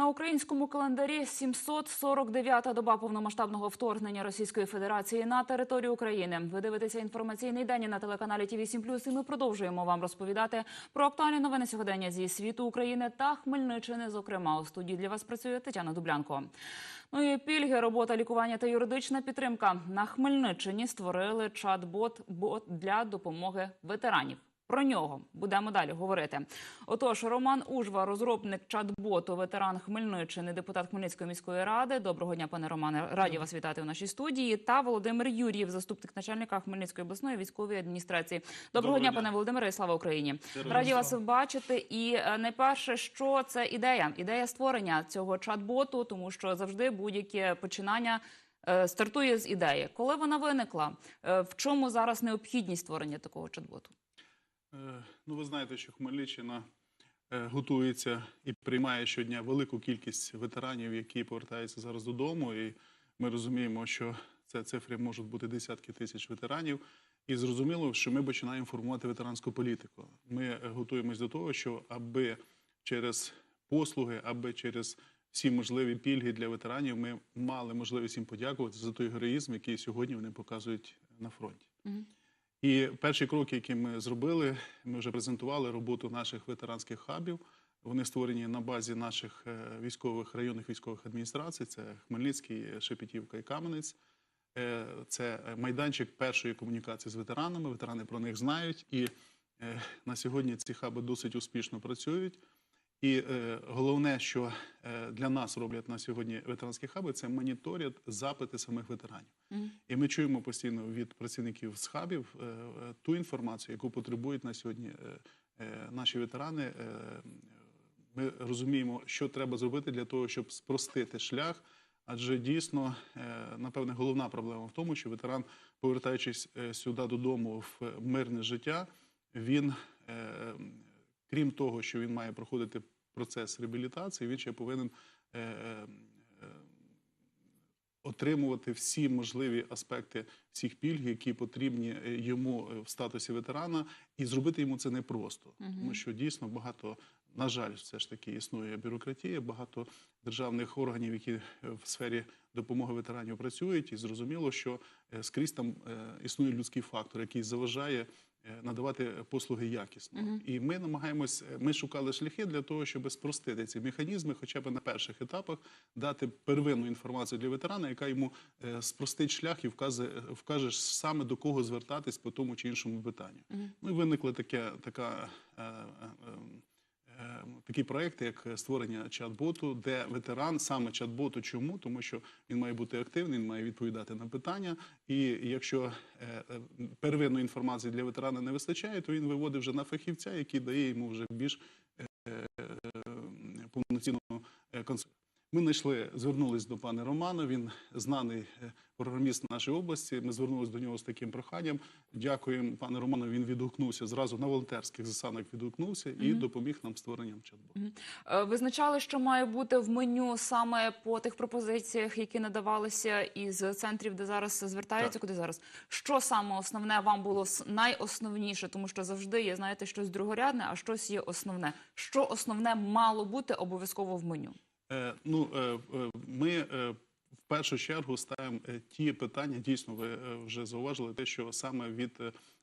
На українському календарі 749-та доба повномасштабного вторгнення Російської Федерації на територію України. Ви дивитеся інформаційний день на телеканалі ТІВІ 7+, і ми продовжуємо вам розповідати про актуальні новини сьогодення зі світу України та Хмельниччини. Зокрема, у студії для вас працює Тетяна Дублянко. Ну і пільги, робота, лікування та юридична підтримка на Хмельниччині створили чат-бот бот для допомоги ветеранів. Про нього будемо далі говорити. Отож, Роман Ужва, розробник чат-боту, ветеран Хмельниччини, депутат Хмельницької міської ради. Доброго дня, пане Романе. Раді вас вітати у нашій студії. Та Володимир Юрієв, заступник начальника Хмельницької обласної військової адміністрації. Доброго, Доброго дня, дня. пане Володимире, і слава Україні. Героям Раді вас бачити. І е, найперше, що це ідея? Ідея створення цього чат-боту, тому що завжди будь-яке починання. е, Стартує з ідеї, коли вона виникла, Е, в чому зараз необхідність створення такого чат-боту? Е, Ну, ви знаєте, що Хмельниччина е, готується і приймає щодня велику кількість ветеранів, які повертаються зараз додому. І ми розуміємо, що це цифри можуть бути десятки тисяч ветеранів. І зрозуміло, що ми починаємо формувати ветеранську політику. Ми готуємось до того, що аби через послуги, аби через всі можливі пільги для ветеранів, ми мали можливість їм подякувати за той героїзм, який сьогодні вони показують на фронті. І перші кроки, які ми зробили, ми вже презентували роботу наших ветеранських хабів. Вони створені на базі наших е, військових районних військових адміністрацій. Це Хмельницький, Шепетівка і Кам'янець. Е, Це майданчик першої комунікації з ветеранами. Ветерани про них знають. І е, на сьогодні ці хаби досить успішно працюють. І е, головне, що е, для нас роблять на сьогодні ветеранські хаби, це моніторять запити самих ветеранів. Мгм. І ми чуємо постійно від працівників з хабів е, е, ту інформацію, яку потребують на сьогодні е, е, наші ветерани. Е, Ми розуміємо, що треба зробити для того, щоб спростити шлях. Адже дійсно, е, напевне, головна проблема в тому, що ветеран, повертаючись е, сюди додому в мирне життя, він, е, крім того, що він має проходити процес реабілітації, він ще повинен е, е, отримувати всі можливі аспекти всіх пільг, які потрібні е, йому е, в статусі ветерана, і зробити йому це непросто, Мгм. тому що дійсно багато, на жаль, все ж таки існує бюрократія, багато державних органів, які е, в сфері допомоги ветеранів працюють, і зрозуміло, що е, скрізь там е, існує людський фактор, який заважає. Е, Надавати послуги якісно, Угу. і ми намагаємось. е, Ми шукали шляхи для того, щоб спростити ці механізми, хоча б на перших етапах дати первинну інформацію для ветерана, яка йому е, спростить шлях і вкаже, вкаже саме до кого звертатись по тому чи іншому питанню. Угу. Ну і виникла таке, така, е, е, е, такі проекти, як створення чат-боту, де ветеран саме чат-боту. Чому? Тому що він має бути активний, він має відповідати на питання. І якщо е, е, первинної інформації для ветерана не вистачає, то він виводить вже на фахівця, який дає йому вже більш е, е, повноцінного е, консультацію. Ми знайшли, звернулись до пана Романа. Він знаний е, програміст нашої області. Ми звернулися до нього з таким проханням. Дякуємо, пане Роману. Він відгукнувся зразу на волонтерських засадах. Відгукнувся і Мгм. допоміг нам створенням чат-боту. Е, Визначали, що має бути в меню саме по тих пропозиціях, які надавалися із центрів, де зараз звертаються, Так. куди зараз. Що саме основне вам було найосновніше, тому що завжди є, знаєте, щось другорядне, а щось є основне. Що основне мало бути обов'язково в меню? Е, ну, е, е, ми в першу чергу ставимо ті питання. Дійсно, ви вже зауважили те, що саме від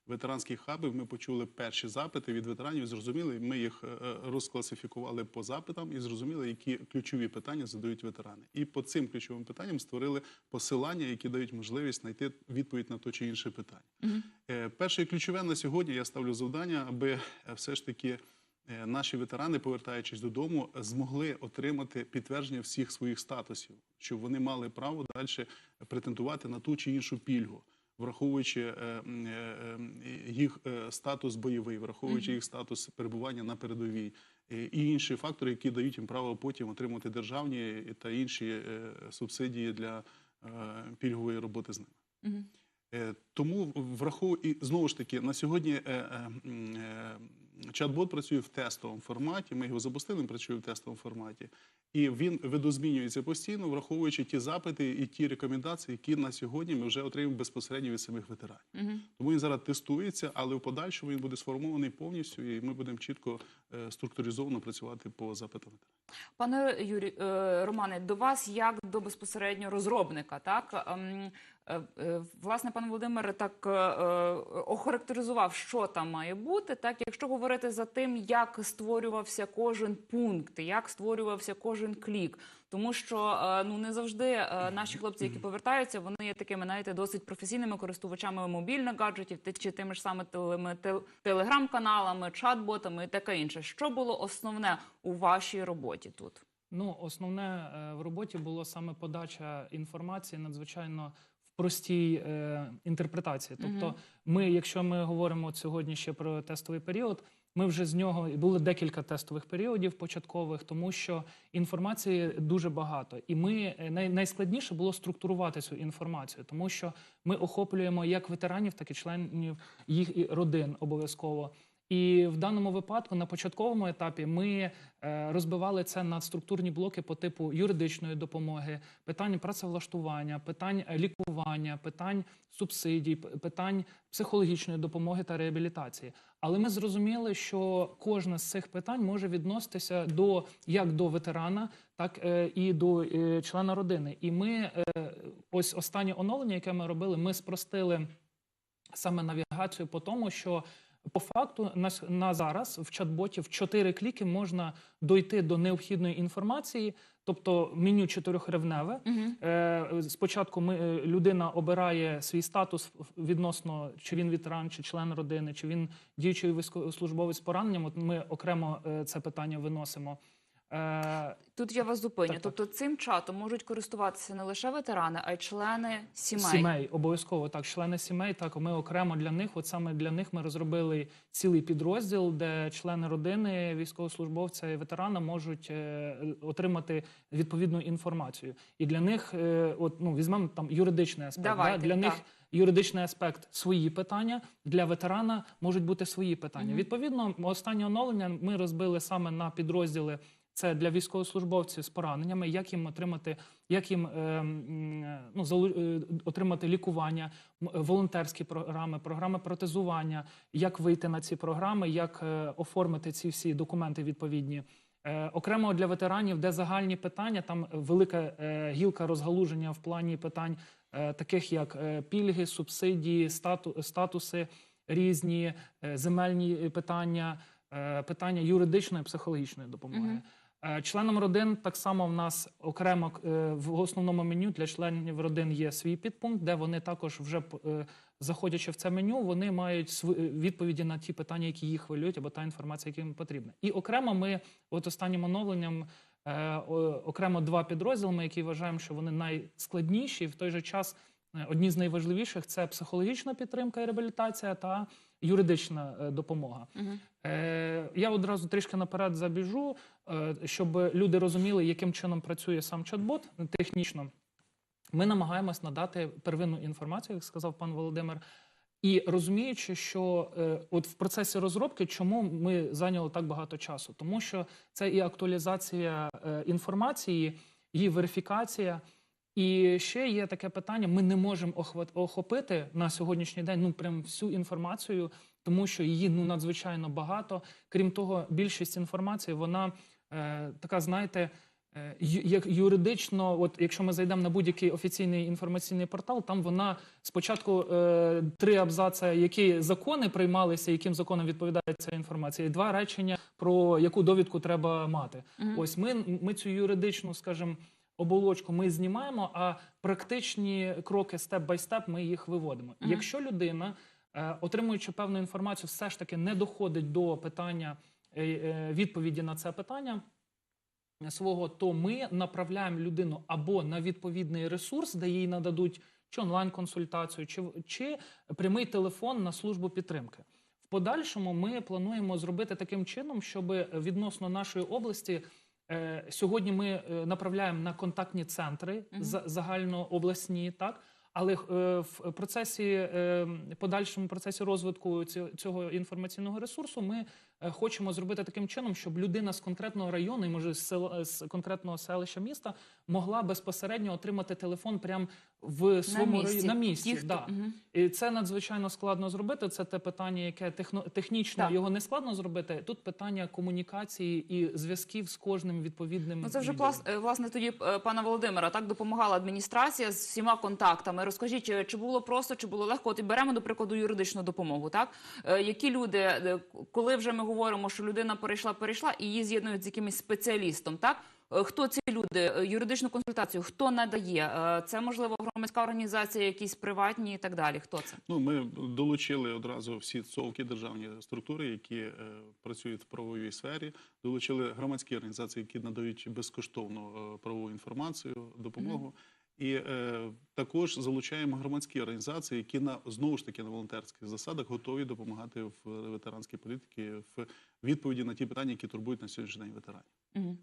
ветеранських хабів ми почули перші запити від ветеранів. Зрозуміли, ми їх розкласифікували по запитам і зрозуміли, які ключові питання задають ветерани. І по цим ключовим питанням створили посилання, які дають можливість знайти відповідь на то чи інше питання. Е, Перше і ключове на сьогодні я ставлю завдання, аби все ж таки наші ветерани, повертаючись додому, змогли отримати підтвердження всіх своїх статусів, щоб вони мали право далі претендувати на ту чи іншу пільгу. Враховуючи е, е, е, їх е, статус бойовий, враховуючи їх статус перебування на передовій е, і інші фактори, які дають їм право потім отримати державні та інші е, субсидії для е, пільгової роботи з ними. Е, Тому враховую і знову ж таки на сьогодні е, е, е, чат-бот працює в тестовому форматі. Ми його запустили, він працює в тестовому форматі. І він видозмінюється постійно, враховуючи ті запити і ті рекомендації, які на сьогодні ми вже отримуємо безпосередньо від самих ветеранів. Мгм. Тому він зараз тестується, але в подальшому він буде сформований повністю, і ми будемо чітко е, структуризовано працювати по запитам. Пане Юрі е, Романе, до вас як до безпосередньо розробника, так Ем, власне, пан Володимир так е, е, охарактеризував, що там має бути. Так, якщо говорити за тим, як створювався кожен пункт, як створювався кожен клік. Тому що е, ну не завжди е, наші хлопці, які повертаються, вони є такими, знаєте, досить професійними користувачами мобільних гаджетів, чи тими ж саме телеграм-каналами, чат-ботами і таке інше. Що було основне у вашій роботі тут? Ну, основне е, в роботі було саме подача інформації надзвичайно простій е, інтерпретації. Тобто, ми, якщо ми говоримо от сьогодні ще про тестовий період, ми вже з нього і було декілька тестових періодів початкових, тому що інформації дуже багато, і ми е, най, найскладніше було структурувати цю інформацію, тому що ми охоплюємо як ветеранів, так і членів їх і родин обов'язково. І в даному випадку на початковому етапі ми е, розбивали це на структурні блоки по типу юридичної допомоги, питань працевлаштування, питань е, лікування, питань субсидій, питань психологічної допомоги та реабілітації. Але ми зрозуміли, що кожне з цих питань може відноситися до як до ветерана, так е, і до члена родини. І ми ось останнє оновлення, яке ми робили, ми спростили саме навігацію по тому, що по факту на, на зараз в чат-боті в 4 кліки можна дойти до необхідної інформації, тобто меню чотирьохревневе. Е, спочатку ми, е, людина обирає свій статус відносно, чи він ветеран, чи член родини, чи він діючий військовослужбовець з пораненням. От ми окремо е, це питання виносимо. Е, Тут я вас зупиню. Так, так. Тобто цим чатом можуть користуватися не лише ветерани, а й члени сімей. Сімей обов'язково так. Члени сімей. Так ми окремо для них. От саме для них ми розробили цілий підрозділ, де члени родини військовослужбовця і ветерана можуть е, отримати відповідну інформацію. І для них, е, от ну візьмемо там юридичний аспект. Давайте, да? Для них юридичний аспект свої питання. Для ветерана можуть бути свої питання. Мгм. Відповідно, останнє оновлення ми розбили саме на підрозділи. Це для військовослужбовців з пораненнями, як їм отримати, як їм е, е, ну, е, отримати лікування, волонтерські програми, програми протезування, як вийти на ці програми, як оформити ці всі документи відповідні. Окремо для ветеранів, де загальні питання, там велика гілка розгалуження в плані питань, таких як пільги, субсидії, стату, статуси різні, земельні питання, питання юридичної, психологічної допомоги. Е, Членам родин так само в нас окремо е, в основному меню для членів родин є свій підпункт, де вони також вже е, заходячи в це меню, вони мають е, відповіді на ті питання, які їх хвилюють, або та інформація, яка їм потрібна. І окремо ми, от останнім оновленням, е, окремо два підрозділи, ми, які вважаємо, що вони найскладніші, в той же час е, одні з найважливіших це психологічна підтримка і реабілітація та юридична е, допомога. Е, я одразу трішки наперед забіжу, е, щоб люди розуміли, яким чином працює сам чат-бот технічно. Ми намагаємось надати первинну інформацію, як сказав пан Володимир. І розуміючи, що е, от в процесі розробки, чому ми зайняли так багато часу? Тому що це і актуалізація е, інформації, її верифікація. І ще є таке питання: ми не можемо охопити на сьогоднішній день ну прям всю інформацію, тому що її ну надзвичайно багато. Крім того, більшість інформації вона е, така, знаєте. е, Як юридично, от якщо ми зайдемо на будь-який офіційний інформаційний портал, там вона спочатку е, три абзаци, які закони приймалися, яким законом відповідає ця інформація, і два речення про яку довідку треба мати. Мгм. Ось ми, ми цю юридичну, скажімо, оболочку ми знімаємо, а практичні кроки степ бай степ ми їх виводимо. Мгм. Якщо людина, е, отримуючи певну інформацію, все ж таки не доходить до питання е, е, відповіді на це питання. Свого, то ми направляємо людину або на відповідний ресурс, де їй нададуть чи онлайн-консультацію, чи, чи прямий телефон на службу підтримки. В подальшому ми плануємо зробити таким чином, щоб відносно нашої області сьогодні ми е, направляємо на контактні центри загальнообласні, так. Але е, в процесі е, подальшому процесі розвитку цього інформаційного ресурсу ми е, хочемо зробити таким чином, щоб людина з конкретного району, і може з села з конкретного селища міста, могла безпосередньо отримати телефон прямо в своєму місці. районі на місці. Ті, да. Мгм. І це надзвичайно складно зробити. Це те питання, яке техно, технічно Так. його не складно зробити. Тут питання комунікації і зв'язків з кожним відповідним. Ну це вже плас- е, власне тоді е, пана Володимира. Так допомагала адміністрація з всіма контактами. Розкажіть, е, чи було просто, чи було легко? От і беремо до прикладу юридичну допомогу. Так які люди, коли вже ми говоримо, що людина перейшла, перейшла і її з'єднують з якимось спеціалістом, так. Е, Хто ці люди? Е, Юридичну консультацію хто надає? Е, Це можливо громадська організація, якісь приватні і так далі. Хто це? Ну, ми долучили одразу всі ЦОВКи, державні структури, які е, працюють в правовій сфері. Долучили громадські організації, які надають безкоштовну е, правову інформацію, допомогу. І е, також залучаємо громадські організації, які на знову ж таки на волонтерських засадах готові допомагати в ветеранській політиці в відповіді на ті питання, які турбують на сьогоднішній день ветеранів. Мгм.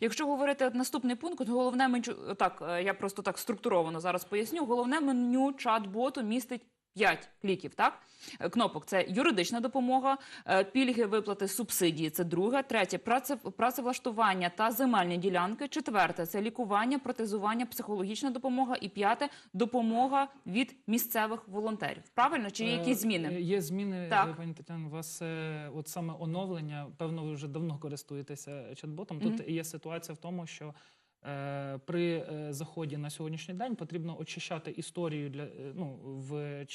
Якщо говорити наступний пункт, головне меню так, е, я просто так структуровано зараз поясню. Головне меню чат-боту містить 5 кліків, так? Е, Кнопок це юридична допомога, е, пільги, виплати, субсидії. Це друге. Третє праце, працевлаштування та земельні ділянки. Четверте це лікування, протезування, психологічна допомога. І п'яте допомога від місцевих волонтерів. Правильно чи є якісь Е, зміни? е, Є зміни, Так. пані Тетяно. У вас е, от саме оновлення. Певно, ви вже давно користуєтеся чат-ботом. Тут є ситуація в тому, що при е, заході на сьогоднішній день потрібно очищати історію для е, ну в е,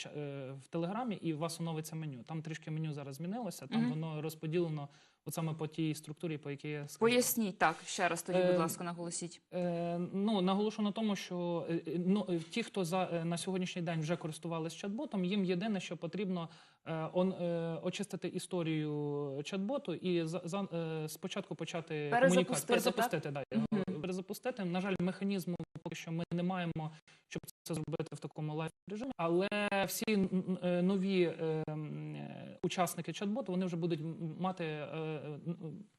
в телеграмі, і у вас оновиться меню. Там трішки меню зараз змінилося. Там Мгм. воно розподілено от саме по тій структурі, по якій я сказав. Поясніть так ще раз тоді, будь Е, ласка, наголосіть. Е, ну наголошу на тому, що е, е, ну, е, ті, хто за е, на сьогоднішній день вже користувалися чат-ботом, їм єдине, що потрібно е, он, е, очистити історію чат-боту і за, за е, спочатку почати Перезапустити, комунікацію. Перезапустити, да, його. Мгм. Перезапустити. На жаль, механізму поки що ми не маємо, щоб це зробити в такому лайв режимі. Але всі е, нові е, е, учасники чат-боту вони вже будуть мати е,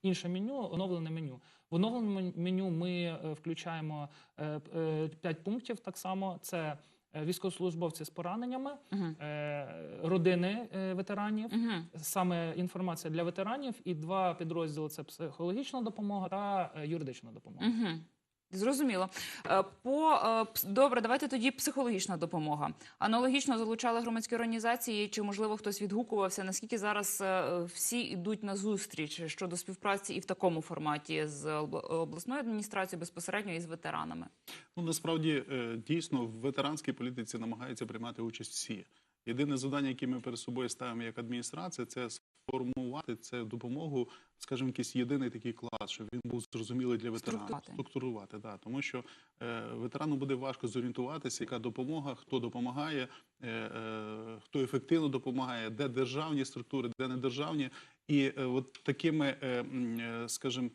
інше меню, оновлене меню. В оновленому меню ми е, включаємо 5 пунктів. Так само це військовослужбовці з пораненнями, Мгм. е, родини ветеранів. Мгм. Саме інформація для ветеранів, і два підрозділи це психологічна допомога та юридична допомога. Угу. Зрозуміло. Е, По е, добре, давайте тоді психологічна допомога. Аналогічно залучали громадські організації. Чи можливо хтось відгукувався? Наскільки зараз е, всі йдуть на зустріч щодо співпраці і в такому форматі з обласною адміністрацією безпосередньо і з ветеранами? Ну насправді дійсно в ветеранській політиці намагаються приймати участь всі. Єдине завдання, яке ми перед собою ставимо як адміністрація, це сформувати це допомогу, скажімо, якийсь єдиний такий клас, щоб він був зрозумілий для ветерана. Структурувати. Структурувати, да. тому що е, ветерану буде важко зорієнтуватися, яка допомога, хто допомагає, е, е, хто ефективно допомагає, де державні структури, де не державні. І е, от такими, е, е, скажімо,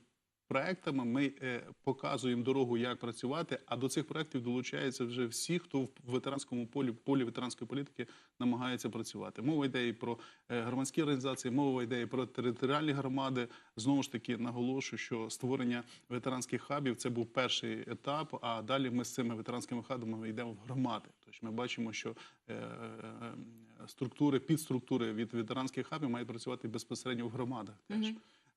проектами ми е, показуємо дорогу, як працювати. А до цих проектів долучаються вже всі, хто в ветеранському полі полі ветеранської політики намагається працювати. Мова йде і про е, громадські організації, мова йде і про територіальні громади. Знову ж таки наголошую, що створення ветеранських хабів це був перший етап. А далі ми з цими ветеранськими хабами йдемо в громади. Тобто ми бачимо, що е, структури, підструктури від ветеранських хабів мають працювати безпосередньо в громадах. Теж.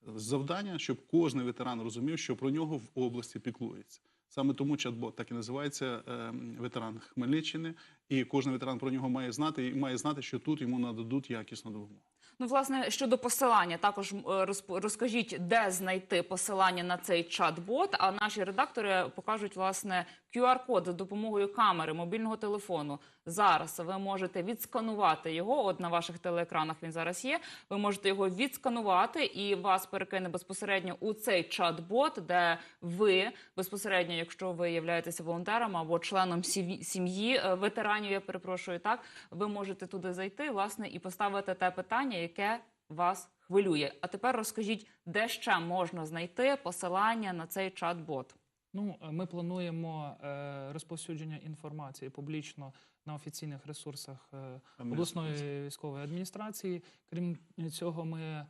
Завдання, щоб кожен ветеран розумів, що про нього в області піклується. Саме тому чат-бот так і називається е, ветеран Хмельниччини, і кожен ветеран про нього має знати і має знати, що тут йому нададуть якісну допомогу. Ну, власне, щодо посилання, також е, розкажіть, де знайти посилання на цей чат-бот. А наші редактори покажуть власне QR-код за допомогою камери мобільного телефону. Зараз ви можете відсканувати його. От на ваших телеекранах він зараз є. Ви можете його відсканувати, і вас перекине безпосередньо у цей чат-бот, де ви безпосередньо, якщо ви являєтеся волонтером або членом сім'ї е, ветеранів, я перепрошую, так ви можете туди зайти, власне, і поставити те питання, яке вас хвилює. А тепер розкажіть, де ще можна знайти посилання на цей чат-бот. Ну, е, ми плануємо е, розповсюдження інформації публічно на офіційних ресурсах е, обласної військової адміністрації. Крім цього, ми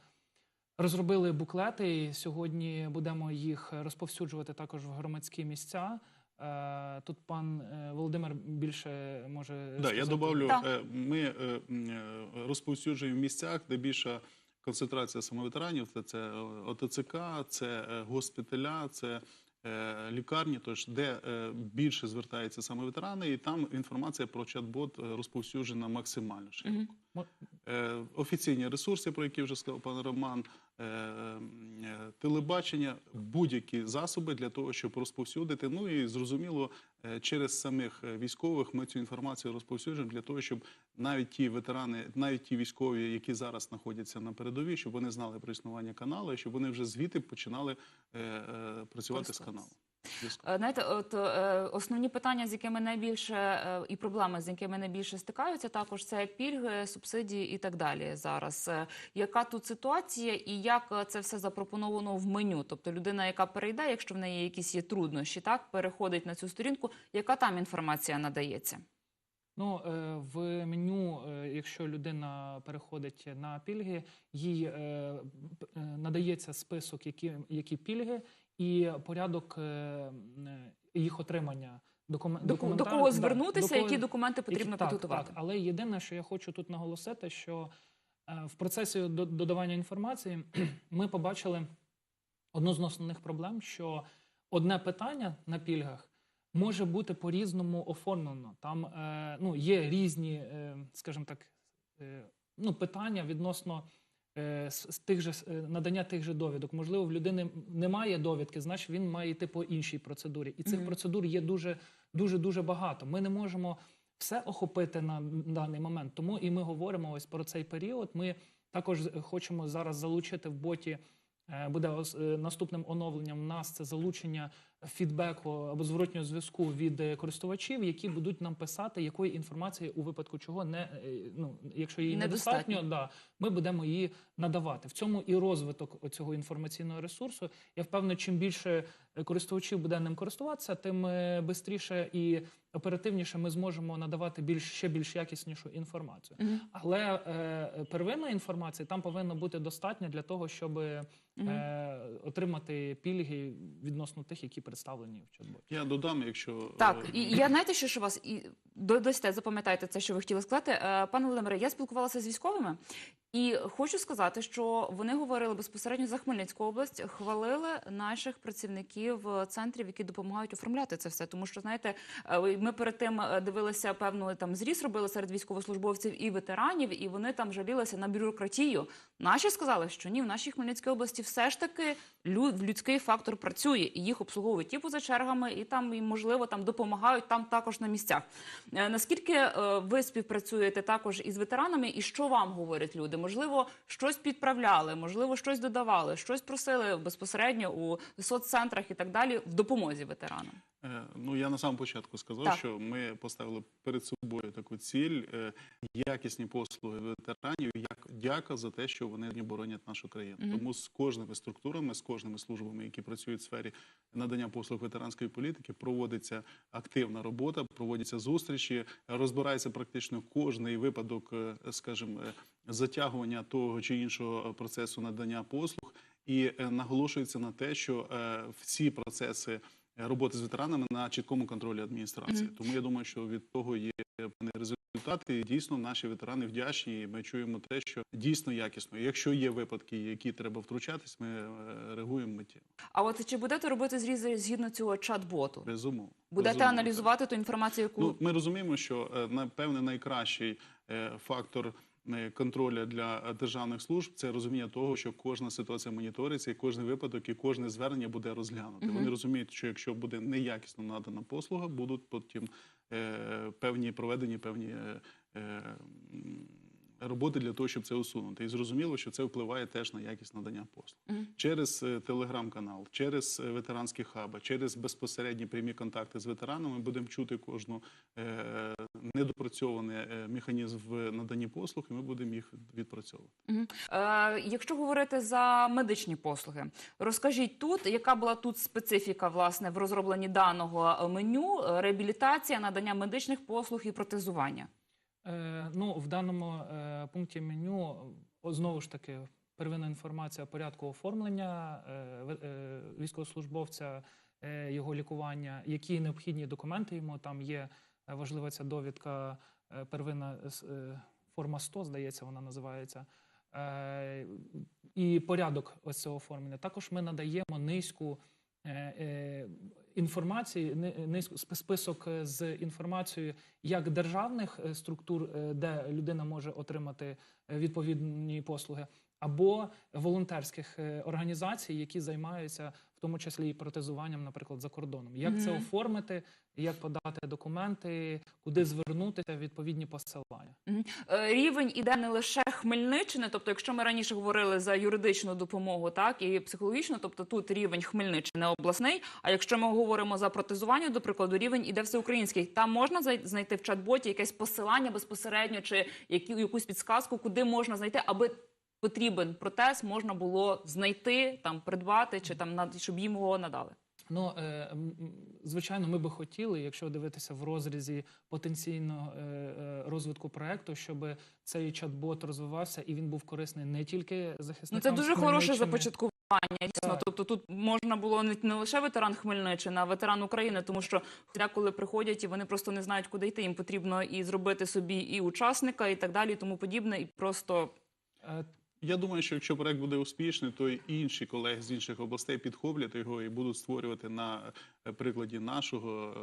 розробили буклети. і Сьогодні будемо їх розповсюджувати також в громадські місця. Е, Тут пан е, Володимир більше може Да, я сказати. добавлю, Так. е, ми розповсюджуємо в місцях, де більша концентрація самоветеранів, це, це ОТЦК, це госпіталя, це лікарні, тож де більше звертаються саме ветерани, і там інформація про чат-бот розповсюджена максимально широко. Е, Офіційні ресурси, про які вже сказав пан Роман, телебачення, будь-які засоби для того, щоб розповсюдити. Ну і зрозуміло, е, через самих е, військових ми цю інформацію розповсюджуємо для того, щоб навіть ті ветерани, навіть ті військові, які зараз знаходяться на передовій, щоб вони знали про існування каналу, і щоб вони вже звідти починали е, е, працювати з каналом. Е, Знаєте, от е, основні питання, з якими найбільше е, і проблеми, з якими найбільше стикаються, також це пільги, субсидії і так далі. Зараз Е, яка тут ситуація, і як це все запропоновано в меню? Тобто людина, яка перейде, якщо в неї якісь є труднощі, так переходить на цю сторінку, яка там інформація надається? Ну, в меню, якщо людина переходить на пільги, їй надається список, які, які пільги, і порядок е, е, їх отримання. Докумен, До, до кого да, звернутися, до кого- які документи потрібно так, підготувати? Так, але єдине, що я хочу тут наголосити, що е, в процесі до- додавання інформації ми побачили одну з основних проблем, що одне питання на пільгах може бути по-різному оформлено. Там ну, є різні, скажімо так, ну, питання відносно. Е, З тих же е, надання тих же довідок, можливо, в людини немає довідки, значить він має йти по іншій процедурі, і цих Мгм. процедур є дуже дуже дуже багато. Ми не можемо все охопити на даний момент. Тому і ми говоримо ось про цей період. Ми також хочемо зараз залучити в боті. е, Буде наступним оновленням у нас це залучення фідбеку або зворотнього зв'язку від е, користувачів, які будуть нам писати, якої інформації у випадку чого не е, ну, якщо її Недостатньо. недостатньо, да, ми будемо її надавати. В цьому і розвиток цього інформаційного ресурсу. Я впевнений, чим більше е, користувачів буде ним користуватися, тим швидше і оперативніше ми зможемо надавати більш ще більш якіснішу інформацію. Мгм. Але е, первинної інформації там повинно бути достатньо для того, щоб е, отримати пільги відносно тих, які представлені в чат-боті. Я додам, якщо Так, е, і я знаєте, що ж вас і додасте, запам'ятайте це, що ви хотіли сказати. Е, Пане Володимире, я спілкувалася з військовими, і хочу сказати, що вони говорили безпосередньо за Хмельницьку область, хвалили наших працівників е, центрів, які допомагають оформляти це все. Тому що знаєте, е, ми перед тим е, дивилися певну там зріз робили серед військовослужбовців і ветеранів, і вони там жалілися на бюрократію. Наші сказали, що ні, в нашій Хмельницькій області все ж таки лю- людський фактор працює, і їх обслуговують і поза чергами, і там і можливо там допомагають там також на місцях. Наскільки ви співпрацюєте також із ветеранами, і що вам говорять люди? Можливо, щось підправляли, можливо, щось додавали, щось просили безпосередньо у соццентрах і так далі в допомозі ветеранам. Е, Ну, я на самому початку сказав, Так. що ми поставили перед собою таку ціль е, якісні послуги ветеранів, як дяка за те, що вони боронять нашу країну. Мгм. Тому з кожними структурами, з кожними службами, які працюють в сфері надання послуг ветеранської політики, проводиться активна робота, проводяться зустрічі, розбирається практично кожний випадок, е, скажімо, затягування того чи іншого процесу надання послуг, і наголошується на те, що всі процеси роботи з ветеранами на чіткому контролі адміністрації. Мгм. Тому я думаю, що від того є певний результат. І дійсно наші ветерани вдячні. І ми чуємо те, що дійсно якісно. Якщо є випадки, які треба втручатись, ми е, реагуємо миттєво. А от чи будете робити зрізи згідно цього чат-боту? Безумовно. Будете Безумовно, аналізувати ту інформацію, яку Ну, ми розуміємо, що е, напевне найкращий е, фактор е, контролю для державних служб це розуміння того, що кожна ситуація моніториться, і кожен випадок, і кожне звернення буде розглянуто. Мгм. Вони розуміють, що якщо буде неякісно надана послуга, будуть потім е, певні проведені певні. е, Роботи для того, щоб це усунути, і зрозуміло, що це впливає теж на якість надання послуг Мгм. через е, телеграм-канал, через е, ветеранські хаби, через безпосередні прямі контакти з ветеранами будемо чути кожну е, недопрацьований е, механізм в наданні послуг, і ми будемо їх відпрацьовувати. Мгм. Е, якщо говорити за медичні послуги, розкажіть тут, яка була тут специфіка власне в розробленні даного меню, реабілітація, надання медичних послуг і протезування. Е, ну, в даному е, пункті меню знову ж таки первинна інформація порядку оформлення е, військовослужбовця, його лікування, які необхідні документи йому. Там є важлива ця довідка, е, первинна форма 100, здається, вона називається. і порядок ось цього оформлення. Також ми надаємо низку інформації, список е, з інформацією як державних е, структур, е, де людина може отримати відповідні послуги, або волонтерських е, організацій, які займаються в тому числі і протезуванням, наприклад, за кордоном. Як це оформити, як подати документи, куди звернутися, відповідні посилання. Е, Рівень іде не лише Хмельниччини, тобто, якщо ми раніше говорили за юридичну допомогу, так і психологічну, тобто тут рівень Хмельниччини обласний. А якщо ми говоримо за протезування, до прикладу, рівень іде всеукраїнський. Там можна знайти в чат-боті якесь посилання безпосередньо, чи які, якусь підсказку, куди можна знайти, аби потрібен протез можна було знайти, там придбати, чи там щоб їм його надали. Ну, е, звичайно, ми би хотіли, якщо дивитися в розрізі потенційного е, е, розвитку проекту, щоб цей чат-бот розвивався і він був корисний не тільки Ну це дуже хороше започаткування. Дійсно, тобто тут можна було не, лише ветеран Хмельниччини, а ветеран України, тому що деколи приходять і вони просто не знають, куди йти. Їм потрібно і зробити собі і учасника, і так далі, і тому подібне, і просто Я думаю, що якщо проект буде успішний, то й інші колеги з інших областей підхоплять його і будуть створювати на е, прикладі нашого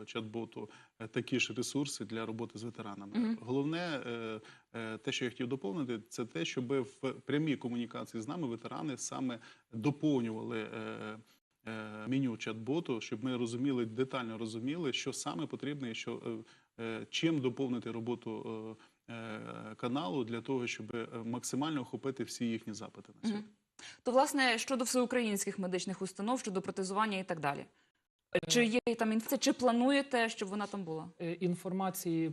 е, чат-боту е, такі ж ресурси для роботи з ветеранами. Мгм. Головне, е, е, те, що я хотів доповнити, це те, щоб в прямій комунікації з нами ветерани саме доповнювали. Меню чат-боту, щоб ми розуміли детально розуміли, що саме потрібно, і що чим доповнити роботу каналу для того, щоб е, максимально охопити всі їхні запити на сьогодні. то власне щодо всеукраїнських медичних установ, щодо протезування і так далі. Чи є там інфекція, чи плануєте, щоб вона там була? е, Інформації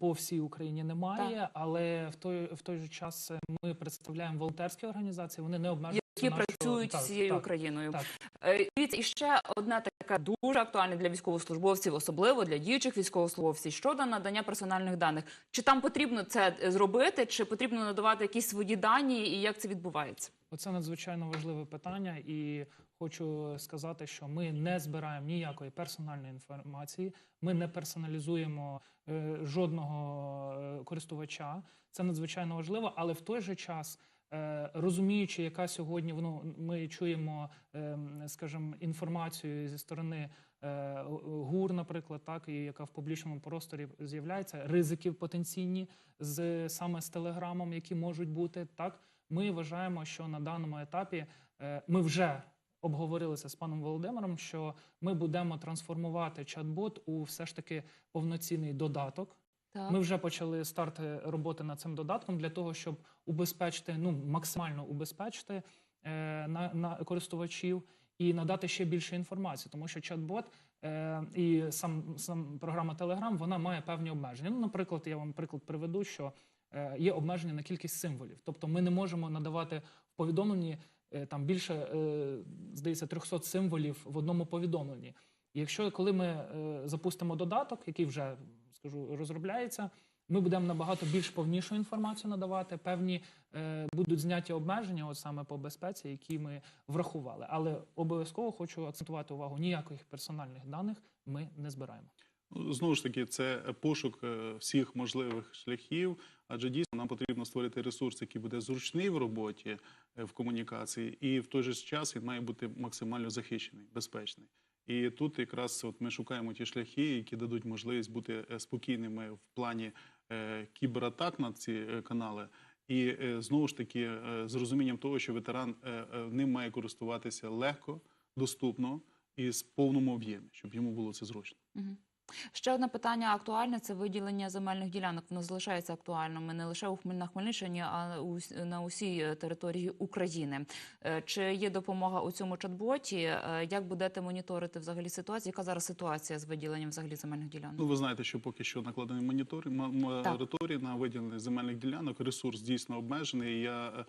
по всій Україні немає, але в той в той же час е, ми представляємо волонтерські організації. Вони не обмежуються Які працюють Так, всією так, Україною? Так. Е, і ще одна така дуже актуальна для військовослужбовців, особливо для діючих військовослужбовців щодо надання персональних даних. Чи там потрібно це е, зробити, чи потрібно надавати якісь свої дані, і як це відбувається? Оце надзвичайно важливе питання, і хочу сказати, що ми не збираємо ніякої персональної інформації. Ми не персоналізуємо е, жодного е, користувача. Це надзвичайно важливо, але в той же час. Е, Розуміючи, яка сьогодні ну, ми чуємо, ем, скажімо, інформацію зі сторони е, ГУР, наприклад, так і яка в публічному просторі з'являється, ризиків потенційні з саме з телеграмом, які можуть бути так. Ми вважаємо, що на даному етапі е, ми вже обговорилися з паном Володимиром, що ми будемо трансформувати чат-бот у все ж таки повноцінний додаток. Так. Ми вже почали старт роботи над цим додатком для того, щоб убезпечити, ну максимально убезпечити е, на, на користувачів і надати ще більше інформації, тому що чат-бот е, і сам, сам програма Telegram, вона має певні обмеження. Ну, наприклад, я вам приклад приведу, що е, є обмеження на кількість символів. Тобто ми не можемо надавати в повідомленні е, там більше, е, здається, 300 символів в одному повідомленні. Якщо коли ми е, запустимо додаток, який вже скажу розробляється, ми будемо набагато більш повнішу інформацію надавати. Певні е, будуть зняті обмеження, от саме по безпеці, які ми врахували. Але обов'язково хочу акцентувати увагу: ніяких персональних даних ми не збираємо. Ну, Знову ж таки, це пошук е, всіх можливих шляхів, адже дійсно нам потрібно створити ресурс, який буде зручний в роботі, в комунікації, і в той же час він має бути максимально захищений, безпечний. І тут якраз от ми шукаємо ті шляхи, які дадуть можливість бути е, спокійними в плані е, кібератак на ці е, канали. І знову ж таки з розумінням того, що ветеран ним має користуватися легко, доступно і з повному об'ємі, щоб йому було це зручно. Ще одне питання актуальне це виділення земельних ділянок. Воно залишається актуальним не лише у на Хмельниччині, а на усій е, території України. Е, Чи є допомога у цьому чат-боті? Е, Як будете моніторити взагалі ситуацію? Яка зараз ситуація з виділенням взагалі земельних ділянок? Ну, ви знаєте, що поки що накладений монітор мораторій на виділення земельних ділянок. Ресурс дійсно обмежений. Я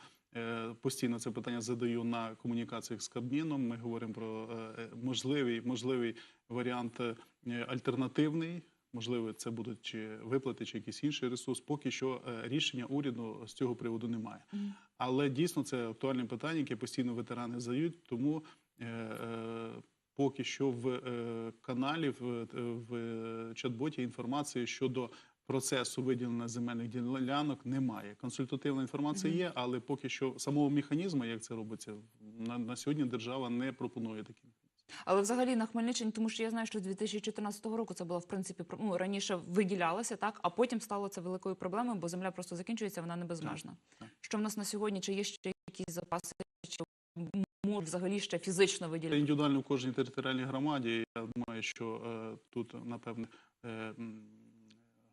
постійно це питання задаю на комунікаціях з Кабміном. Ми говоримо про е, можливий, можливий варіант е, альтернативний. Можливо, це будуть чи виплати, чи якийсь інший ресурс. Поки що е, рішення уряду з цього приводу немає. Але дійсно це актуальне питання, яке постійно ветерани задають. Тому е, е, поки що в е, каналі в, в чат-боті інформації щодо процесу виділення земельних ділянок немає. Консультативна інформація є, але поки що самого механізму, як це робиться, на, на сьогодні держава не пропонує такі. Але взагалі на Хмельниччині, тому що я знаю, що з 2014 року це було в принципі ну, раніше виділялося, так а потім стало це великою проблемою, бо земля просто закінчується, вона не безмежна. так. Що в нас на сьогодні? Чи є ще якісь запаси, чи може взагалі ще фізично Це виділяти? індивідуально в кожній територіальній громаді. Я думаю, що е, тут, напевне, е,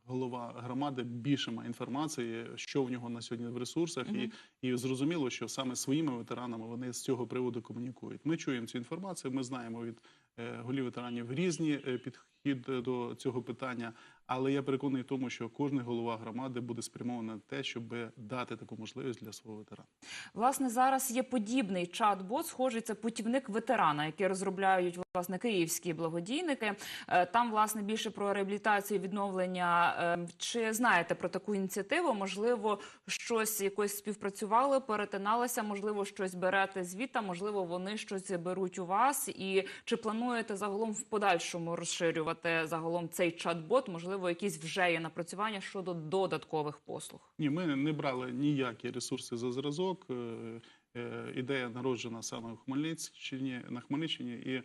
голова громади більше має інформації, що в нього на сьогодні в ресурсах, і, і зрозуміло, що саме своїми ветеранами вони з цього приводу комунікують. Ми чуємо цю інформацію. Ми знаємо від е, голів ветеранів різні е, підхід до цього питання. Але я переконаний в тому, що кожен голова громади буде спрямований на те, щоб дати таку можливість для свого ветерана. Власне, зараз є подібний чат-бот, схожий це путівник ветерана, який розробляють власне київські благодійники. Е, Там власне більше про реабілітацію, відновлення. Е, Чи знаєте про таку ініціативу? Можливо, щось якось співпрацювали, перетиналися, можливо, щось берете звідти, можливо, вони щось беруть у вас. І чи плануєте загалом в подальшому розширювати загалом цей чат-бот? Можливо, якісь вже є напрацювання щодо додаткових послуг. Ні, ми не брали ніякі ресурси за зразок. Е, Ідея народжена саме в Хмельниччині на Хмельниччині, і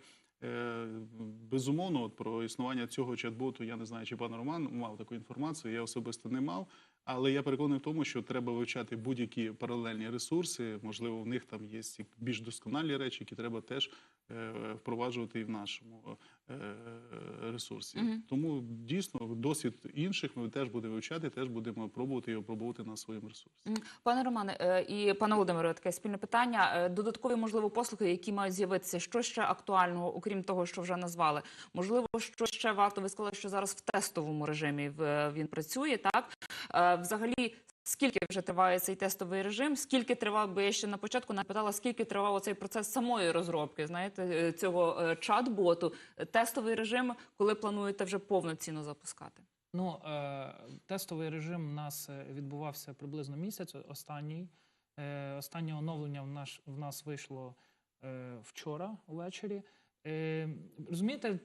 безумовно, от про існування цього чат-боту я не знаю, чи пан Роман мав таку інформацію. Я особисто не мав. Але я переконаний в тому, що треба вивчати будь-які паралельні ресурси. Можливо, в них там є більш досконалі речі, які треба теж е, впроваджувати і в нашому е, ресурсі. Мгм. Тому дійсно досвід інших ми теж будемо вивчати, теж будемо пробувати його пробувати на своєму ресурсі. Пане Романе е, і пане Володимире, таке спільне питання. Е, Додаткові можливо послуги, які мають з'явитися. Що ще актуального, окрім того, що вже назвали? Можливо, що ще варто ви сказали, що зараз в тестовому режимі він працює. Так взагалі. Скільки вже триває цей тестовий режим? Скільки тривав, бо я ще на початку напитала, скільки тривав цей процес самої розробки, знаєте, е, цього е, чат-боту, тестовий режим, коли плануєте вже повноцінно запускати? Ну, е, тестовий режим у нас відбувався приблизно місяць. Останній останнє оновлення в нас вийшло вчора увечері. Е, розумієте,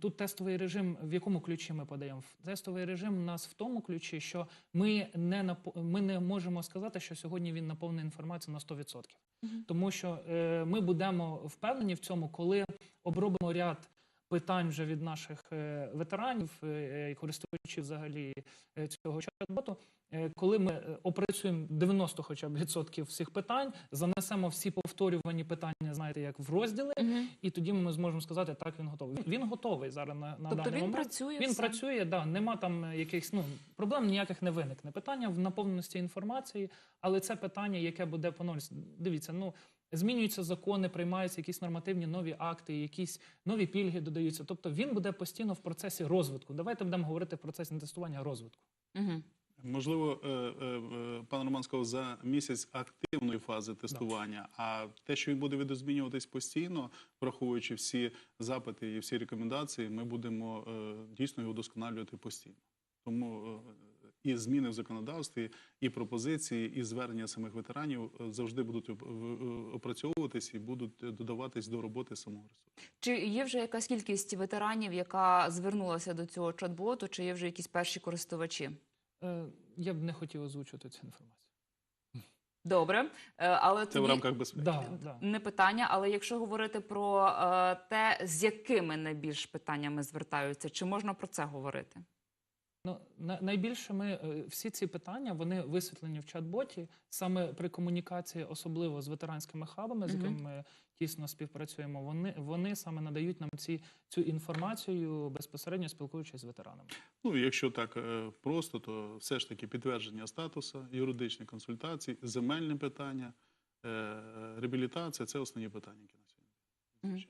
тут тестовий режим, в якому ключі ми подаємо? Тестовий режим у нас в тому ключі, що ми не нап... ми не можемо сказати, що сьогодні він наповнений інформацією на 100%. Угу. Тому що е, ми будемо впевнені в цьому, коли обробимо ряд питань вже від наших е, ветеранів е, і користувачів взагалі е, цього чат-боту, е, коли ми е, опрацюємо 90 хоча б відсотків всіх питань, занесемо всі повторювані питання, знаєте, як в розділи, і тоді ми зможемо сказати, так він готовий. Він готовий зараз на, на Тобто даний він момент. працює Він все? працює, да, нема там е, якихось ну проблем ніяких не виникне. Питання в наповненості інформації, але це питання, яке буде поновлюватися. Дивіться, ну змінюються закони, приймаються якісь нормативні нові акти, якісь нові пільги додаються. Тобто він буде постійно в процесі розвитку. Давайте будемо говорити в процесі не тестування, а розвитку. Угу. Можливо, е, е, е, пан Роман сказав за місяць активної фази тестування. А те, що він буде видозмінюватись постійно, враховуючи всі запити і всі рекомендації, ми будемо дійсно його вдосконалювати постійно. Тому і зміни в законодавстві, і пропозиції, і звернення самих ветеранів е, завжди будуть в- е, опрацьовуватись і будуть додаватись до роботи самого ресурсу. Чи є вже якась кількість ветеранів, яка звернулася до цього чат-боту, чи є вже якісь перші користувачі? Е, я б не хотів озвучувати цю інформацію. Добре, Е, але Це тоді в рамках безпеки. Да, да. не питання. Але якщо говорити про е, те, з якими найбільш питаннями звертаються, чи можна про це говорити? Ну, на, найбільше ми е, всі ці питання вони висвітлені в чат-боті саме при комунікації, особливо з ветеранськими хабами, з якими ми тісно співпрацюємо. Вони, вони саме надають нам ці, цю інформацію безпосередньо спілкуючись з ветеранами. Ну, якщо так е, просто, то все ж таки підтвердження статусу, юридичні консультації, земельні питання, е, реабілітація це основні питання, які на сьогодні.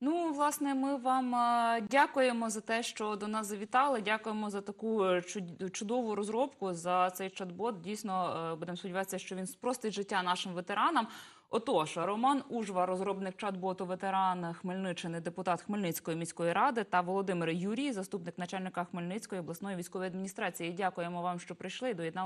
Ну, власне, ми вам е, дякуємо за те, що до нас завітали. Дякуємо за таку е, чудову розробку за цей чат-бот. Дійсно, е, будемо сподіватися, що він спростить життя нашим ветеранам. Отож, Роман Ужва, розробник чат-боту ветеран Хмельниччини, депутат Хмельницької міської ради, та Володимир Юрій, заступник начальника Хмельницької обласної військової адміністрації. Дякуємо вам, що прийшли доєднали.